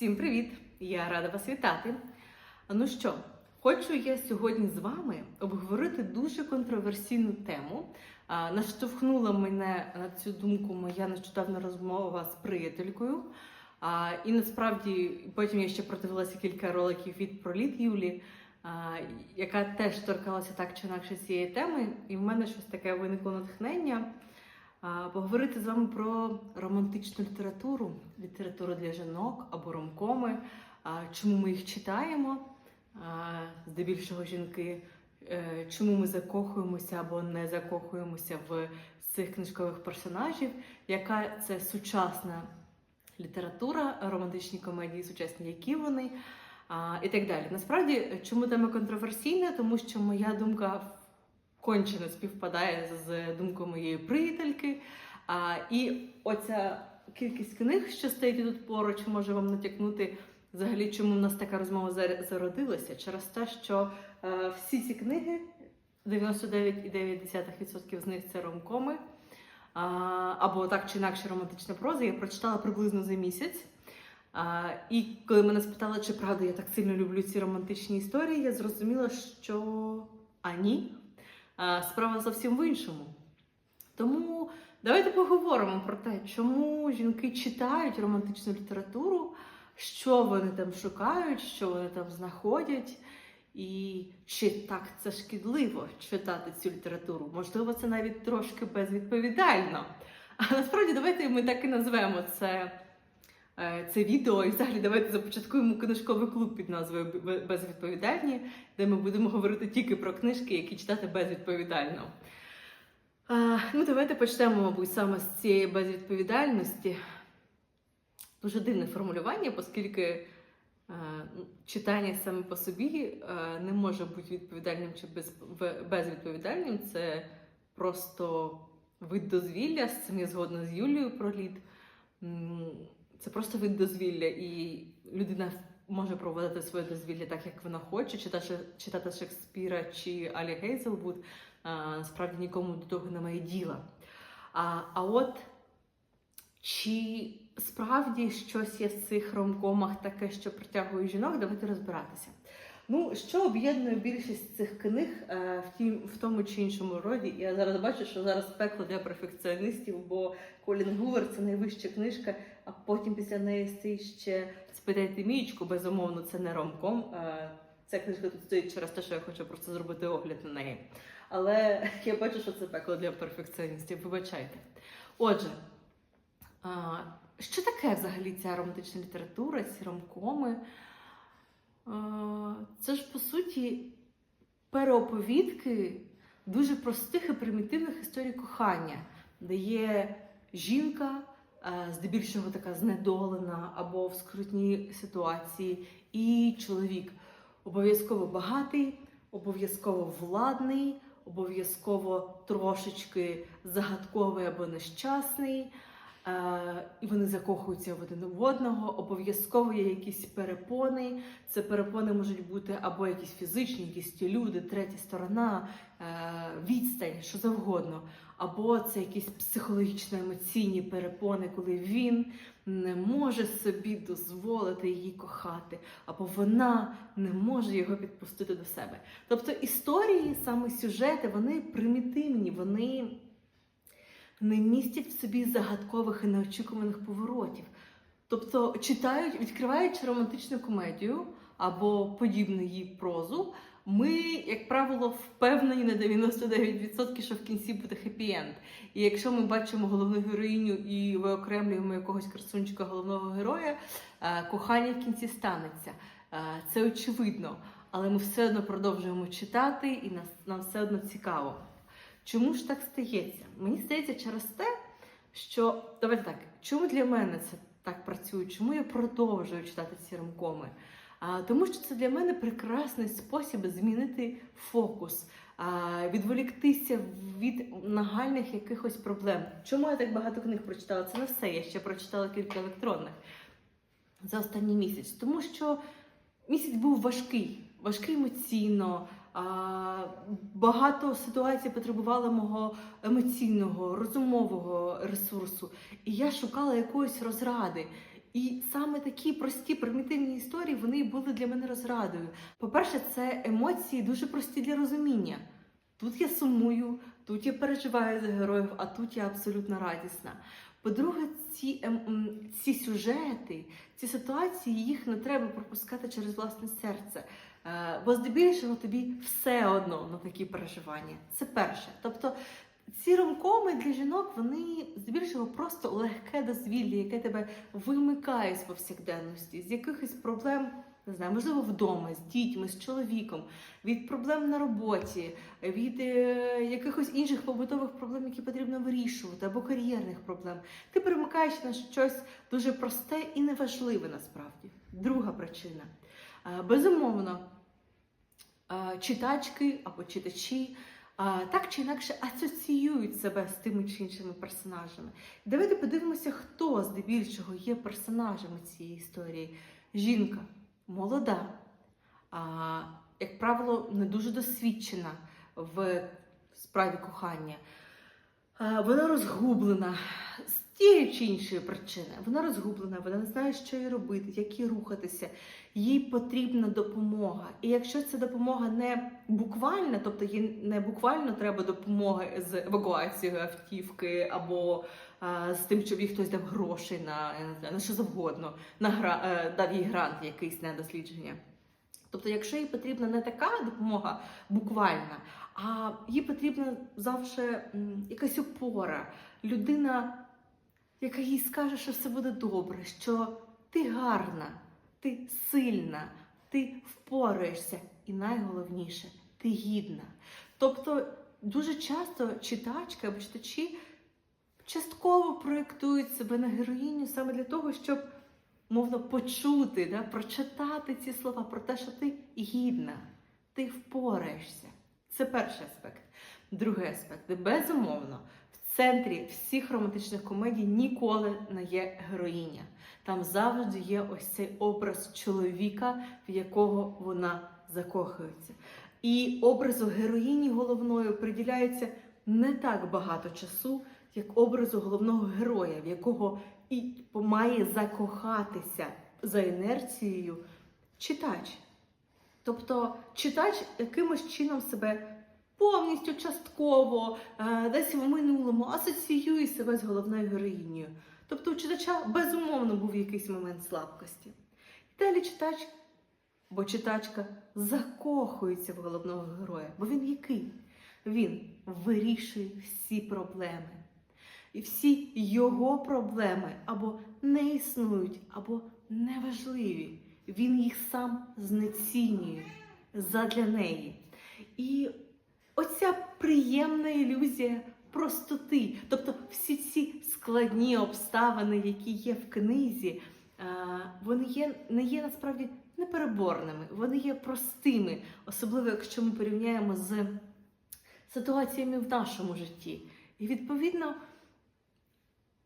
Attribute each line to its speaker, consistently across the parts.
Speaker 1: Всім привіт! Я рада вас вітати. Ну що, хочу я сьогодні з вами обговорити дуже контроверсійну тему. Наштовхнула мене на цю думку моя нещодавна розмова з приятелькою. І насправді потім я ще продивилася кілька роликів від проліт Юлі, яка теж торкалася так чи інакше цієї теми. І в мене щось таке виникло натхнення. Поговорити з вами про романтичну літературу, літературу для жінок або ромкоми, чому ми їх читаємо, здебільшого жінки, е, чому ми закохуємося або не закохуємося в цих книжкових персонажів, яка це сучасна література, романтичні комедії, сучасні, які вони, і так далі. Насправді, чому тема контроверсійна? Тому що моя думка кончено співпадає з думкою моєї приятельки. А, і оця кількість книг, що стоїть тут поруч, може вам натякнути взагалі, чому в нас така розмова зар- зародилася. Через те, що е, всі ці книги, 99,9% з них це ромкоми. А, або так чи інакше романтична проза, я прочитала приблизно за місяць. А, і коли мене спитали, чи правда я так сильно люблю ці романтичні історії, я зрозуміла, що а ні, справа зовсім в іншому. Тому давайте поговоримо про те, чому жінки читають романтичну літературу, що вони там шукають, що вони там знаходять, і чи так це шкідливо читати цю літературу. Можливо, це навіть трошки безвідповідально. А насправді давайте ми так і назвемо це, це відео, і взагалі давайте започаткуємо книжковий клуб під назвою Безвідповідальні, де ми будемо говорити тільки про книжки, які читати безвідповідально. Ну, давайте почнемо, мабуть, саме з цієї безвідповідальності. Дуже дивне формулювання, оскільки е, ну, читання саме по собі е, не може бути відповідальним чи безвідповідальним. Це просто вид дозвілля, з цим я згодна з Юлією про. М, Це просто вид дозвілля, і людина може проводити своє дозвілля так, як вона хоче, читати, читати Шекспіра чи Алі Гейзелвуд. Справді, нікому до того немає діла. А, а от чи справді щось є в цих ромкомах таке, що притягує жінок, давайте розбиратися. Ну, що об'єднує більшість цих книг е, в, тім, в тому чи іншому роді? Я зараз бачу, що зараз пекло для перфекціоністів, бо Колін Гувер це найвища книжка, а потім після неї стоїть ще спитайте мічку, безумовно, це не ромком. Е, ця книжка тут стоїть через те, що я хочу просто зробити огляд на неї. Але я бачу, що це пекло для перфекціоністів. Вибачайте. Отже, а, що таке взагалі ця романтична література, ці ромкоми? А, Це ж по суті переоповідки дуже простих і примітивних історій кохання, де є жінка, е, здебільшого така знедолена або в скрутній ситуації, і чоловік обов'язково багатий, обов'язково владний, обов'язково трошечки загадковий або нещасний. Е, і вони закохуються в один в одного. Обов'язково є якісь перепони. Це перепони можуть бути або якісь фізичні, якісь ті люди, третя сторона, е, відстань, що завгодно. Або це якісь психологічно-емоційні перепони, коли він не може собі дозволити її кохати, або вона не може його підпустити до себе. Тобто історії, саме сюжети, вони примітивні, вони не містять в собі загадкових і неочікуваних поворотів. Тобто, читають, відкриваючи романтичну комедію або подібну їй прозу, ми, як правило, впевнені на 99%, що в кінці буде хеппі-енд. І якщо ми бачимо головну героїню і виокремлюємо якогось красунчика головного героя, е, кохання в кінці станеться. Е, Це очевидно, але ми все одно продовжуємо читати, і нас, нам все одно цікаво. Чому ж так стається? Мені здається через те, що давайте так, чому для мене це так працює? Чому я продовжую читати ці ромкоми? А, тому що це для мене прекрасний спосіб змінити фокус, а, відволіктися від нагальних якихось проблем. Чому я так багато книг прочитала? Це не все. Я ще прочитала кілька електронних за останній місяць, тому що місяць був важкий, важкий емоційно. Багато ситуацій потребувало мого емоційного, розумового ресурсу. І я шукала якоїсь розради. І саме такі прості примітивні історії вони були для мене розрадою. По-перше, це емоції дуже прості для розуміння. Тут я сумую, тут я переживаю за героїв, а тут я абсолютно радісна. По-друге, ці, ем, ці сюжети, ці ситуації, їх не треба пропускати через власне серце. Е, бо здебільшого тобі все одно на такі переживання. Це перше. Тобто ці ромкоми для жінок вони здебільшого просто легке дозвілля, яке тебе вимикає з повсякденності, з якихось проблем, не знаю, можливо, вдома, з дітьми, з чоловіком, від проблем на роботі, від е, якихось інших побутових проблем, які потрібно вирішувати, або кар'єрних проблем. Ти перемикаєш на щось дуже просте і неважливе насправді. Друга причина. Е, Безумовно, е, читачки або читачі так чи інакше асоціюють себе з тими чи іншими персонажами. Давайте подивимося, хто здебільшого є персонажами цієї історії. Жінка молода, як правило, не дуже досвідчена в справі кохання. Вона розгублена тієї чи іншої причини. Вона розгублена, вона не знає, що їй робити, як їй рухатися. Їй потрібна допомога. І якщо ця допомога не буквальна, тобто їй не буквально треба допомоги з евакуацією автівки або а, з тим, щоб їй хтось дав грошей на, на що завгодно, на гра, е, дав їй грант якийсь на дослідження. Тобто, якщо їй потрібна не така допомога буквальна, а їй потрібна завжди якась опора, людина, яка їй скаже, що все буде добре, що ти гарна, ти сильна, ти впораєшся, і найголовніше, ти гідна. Тобто, дуже часто читачки або читачі частково проєктують себе на героїню саме для того, щоб мовно почути, да, прочитати ці слова про те, що ти гідна, ти впораєшся. Це перший аспект. Другий аспект, безумовно, в центрі всіх романтичних комедій ніколи не є героїня. Там завжди є ось цей образ чоловіка, в якого вона закохується. І образу героїні головною приділяється не так багато часу, як образу головного героя, в якого і має закохатися за інерцією читач. Тобто читач якимось чином себе повністю частково, е, десь в минулому асоціює себе з головною героїнею. Тобто у читача безумовно був якийсь момент слабкості. Далі читач, бо читачка закохується в головного героя, бо він який? Він вирішує всі проблеми. І всі його проблеми або не існують, або неважливі. Він їх сам знецінює задля неї. І оця приємна ілюзія простоти, тобто всі ці складні обставини, які є в книзі, е, вони є, не є насправді непереборними, вони є простими, особливо якщо ми порівняємо з ситуаціями в нашому житті. І відповідно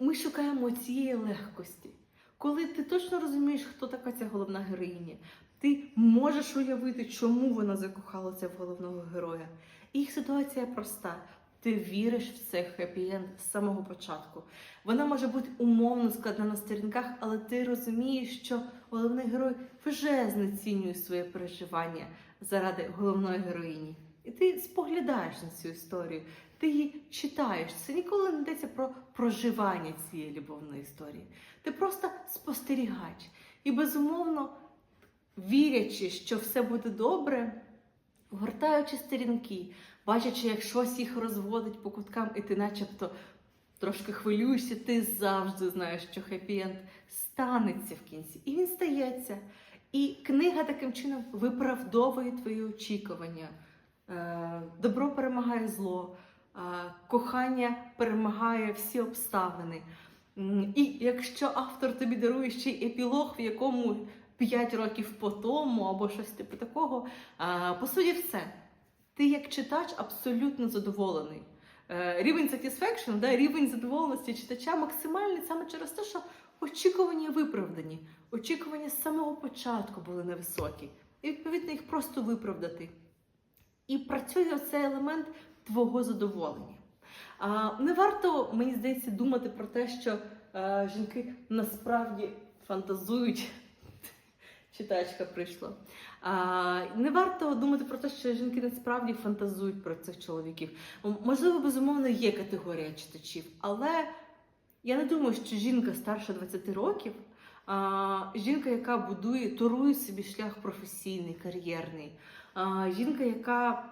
Speaker 1: ми шукаємо цієї легкості. Коли ти точно розумієш, хто така ця головна героїня, ти можеш уявити, чому вона закохалася в головного героя. Їх ситуація проста. Ти віриш в цей хеппі-енд з самого початку. Вона може бути умовно складна на сторінках, але ти розумієш, що головний герой вже знецінює своє переживання заради головної героїні. І ти споглядаєш на цю історію, ти її читаєш. Це ніколи не йдеться про проживання цієї любовної історії. Ти просто спостерігач. І безумовно, вірячи, що все буде добре, гортаючи сторінки, бачачи, як щось їх розводить по куткам, і ти начебто трошки хвилюєшся, ти завжди знаєш, що хеппі-енд станеться в кінці. І він стається. І книга таким чином виправдовує твої очікування. Е, Добро перемагає зло, е, кохання перемагає всі обставини. І якщо автор тобі дарує ще й епілог, в якому 5 років по тому або щось типу такого, е, по суті, все. Ти як читач абсолютно задоволений. Е, Рівень satisfaction, да, рівень задоволеності читача максимальний саме через те, що очікування виправдані. Очікування з самого початку були невисокі. І відповідно їх просто виправдати. І працює цей елемент твого задоволення. А, не варто, мені здається, думати про те, що е, жінки насправді фантазують. Читачка прийшла. А, не варто думати про те, що жінки насправді фантазують про цих чоловіків. Можливо, безумовно, є категорія читачів, але я не думаю, що жінка старше 20 років, а, жінка, яка будує, торує собі шлях професійний, кар'єрний, а, жінка, яка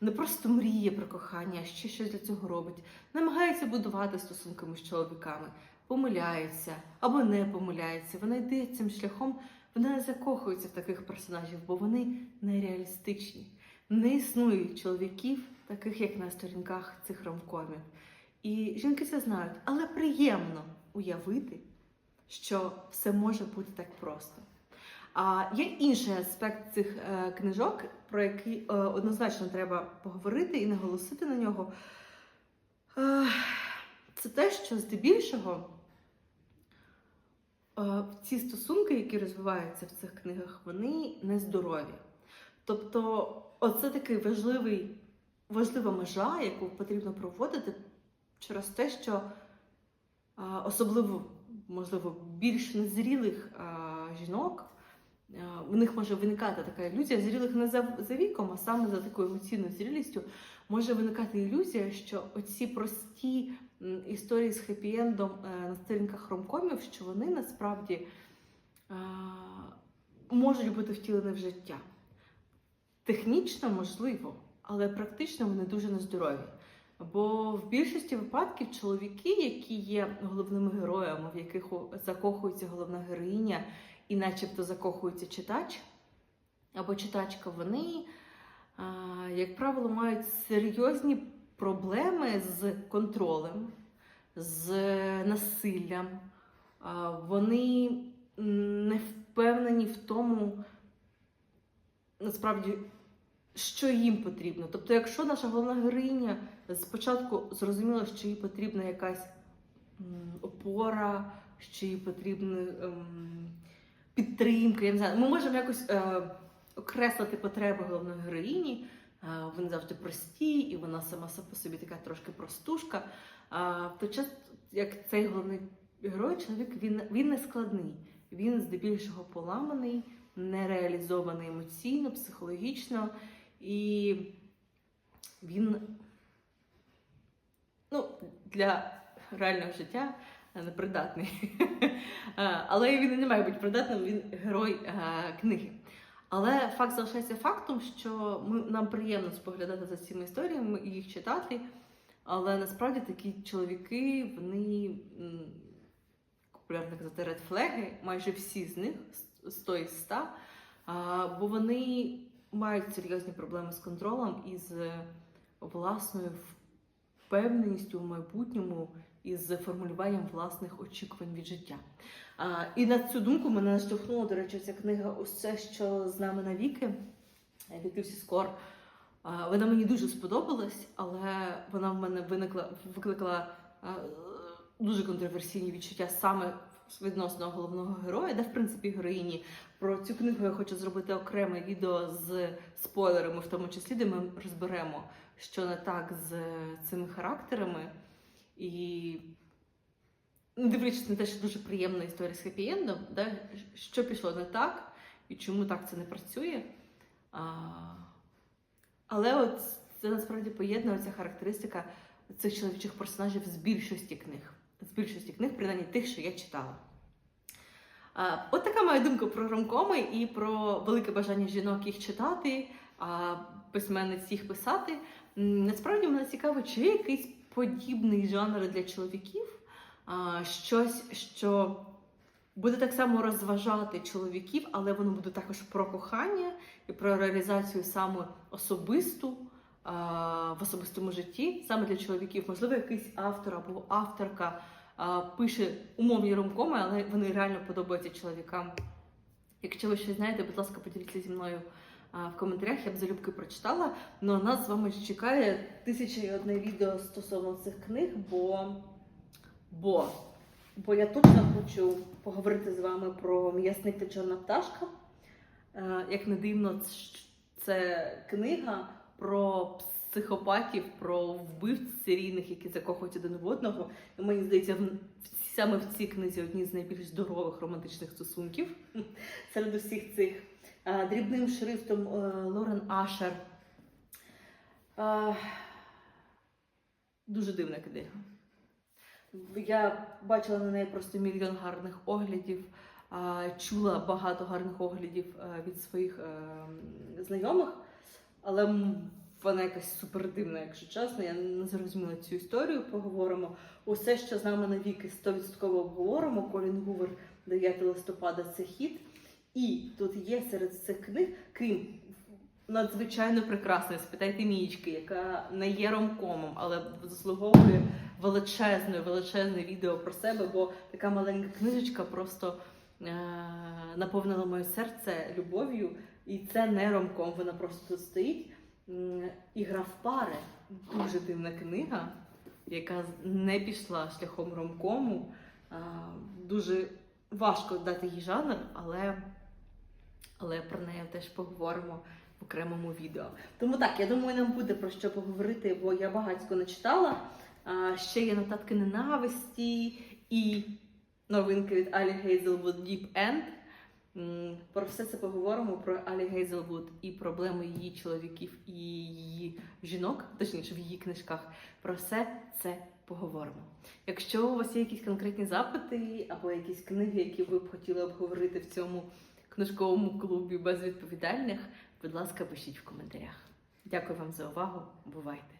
Speaker 1: не просто мріє про кохання, а ще щось для цього робить, намагається будувати стосунки між чоловіками, помиляється або не помиляється. Вона йде цим шляхом, вона закохується в таких персонажів, бо вони нереалістичні. Не існує чоловіків, таких як на сторінках цих ромкомів. І жінки це знають, але приємно уявити, що все може бути так просто. А є інший аспект цих е, книжок, про який е, однозначно треба поговорити і наголосити на нього. Це те, що здебільшого е, ці стосунки, які розвиваються в цих книгах, вони нездорові. Тобто, оце такий важливий, важлива межа, яку потрібно проводити через те, що е, особливо, можливо, більш незрілих е, жінок. В них може виникати така ілюзія, зрілих не за, за віком, а саме за такою емоційною зрілістю може виникати ілюзія, що оці прості історії з хеппі-ендом е, на сторінках ромкомів, що вони насправді е, можуть бути втілені в життя. Технічно можливо, але практично вони дуже нездорові. Бо в більшості випадків чоловіки, які є головними героями, в яких закохується головна героїня, і начебто закохується читач або читачка, вони, як правило, мають серйозні проблеми з контролем, з насиллям. Вони не впевнені в тому, насправді, що їм потрібно. Тобто, якщо наша головна героїня спочатку зрозуміла, що їй потрібна якась опора, що їй потрібна ем, підтримка, я не знаю, ми можемо якось е, окреслити потреби головної героїні. Вони завжди прості, і вона сама са- по собі така трошки простушка. Той час, як цей головний герой, чоловік він, він не складний, він здебільшого поламаний, нереалізований емоційно, психологічно, і він ну, для реального життя непридатний. Але він і не має бути придатним, він герой книги. Але факт залишається фактом, що ми, нам приємно споглядати за цими історіями і їх читати. Але насправді такі чоловіки, вони популярно казати редфлеги, майже всі з них 100 із 100, бо вони мають серйозні проблеми з контролем і з власною впевненістю в майбутньому і з формулюванням власних очікувань від життя. А, і на цю думку мене наштовхнула, до речі, ця книга Усе, що з нами навіки від Люсі Скор. А, Вона мені дуже сподобалась, але вона в мене виникла, викликала а, дуже контроверсійні відчуття саме відносно головного героя, де в принципі героїні. Про цю книгу я хочу зробити окреме відео з спойлерами, в тому числі, де ми розберемо, що не так з цими характерами. І не дивлячись на те, що дуже приємна історія з хеппі-ендом, да, що пішло не так і чому так це не працює. А, але от це насправді поєднує ця характеристика цих чоловічих персонажів з більшості книг. З більшості книг, принаймні тих, що я читала. А, от така моя думка про ромкоми і про велике бажання жінок їх читати, а письменниць їх писати. Насправді мене цікаво, чи є якийсь подібний жанр для чоловіків, щось, що буде так само розважати чоловіків, але воно буде також про кохання і про реалізацію саме особисту в особистому житті, саме для чоловіків. Можливо, якийсь автор або авторка пише умовні ромкоми, але вони реально подобаються чоловікам. Якщо ви щось знаєте, будь ласка, поділіться зі мною в коментарях, я б залюбки прочитала. Ну а нас з вами чекає тисяча і одне відео стосовно цих книг, бо, бо, бо я точно хочу поговорити з вами про м'ясник та чорна пташка. Е, Як не дивно, це книга про психопатів, про вбивць серійних, які закохують один в одного. І мені здається, саме в цій книзі одні з найбільш здорових романтичних стосунків серед усіх цих. Дрібним шрифтом е, Лорен Ашер. Дуже дивна книга. Я бачила на неї просто мільйон гарних оглядів, чула багато гарних оглядів е, від своїх е, знайомих, але вона якась супер дивна, якщо чесно. Я не зрозуміла цю історію. Поговоримо. Усе, що з нами навіки 100% обговоримо. Колін Гувер 9 листопада це хід. І тут є серед цих книг, крім надзвичайно прекрасної, спитайте Мієчки, яка не є ромкомом, але заслуговує величезне, величезне відео про себе, бо така маленька книжечка просто е- наповнила моє серце любов'ю. І це не ромком, вона просто тут стоїть. Ігра в пари дуже дивна книга, яка не пішла шляхом ромкому. А, Дуже важко дати їй жанр, але, але про неї теж поговоримо в окремому відео. Тому так, я думаю, нам буде про що поговорити, бо я багатько не читала. Ще є нотатки ненависті і новинки від Алі Гейзелвуд Deep End. Про все це поговоримо про Алі Гейзелвуд і проблеми її чоловіків і її жінок, точніше в її книжках. Про все це поговоримо. Якщо у вас є якісь конкретні запити або якісь книги, які ви б хотіли обговорити в цьому книжковому клубі без відповідальних, будь ласка, пишіть в коментарях. Дякую вам за увагу. Бувайте!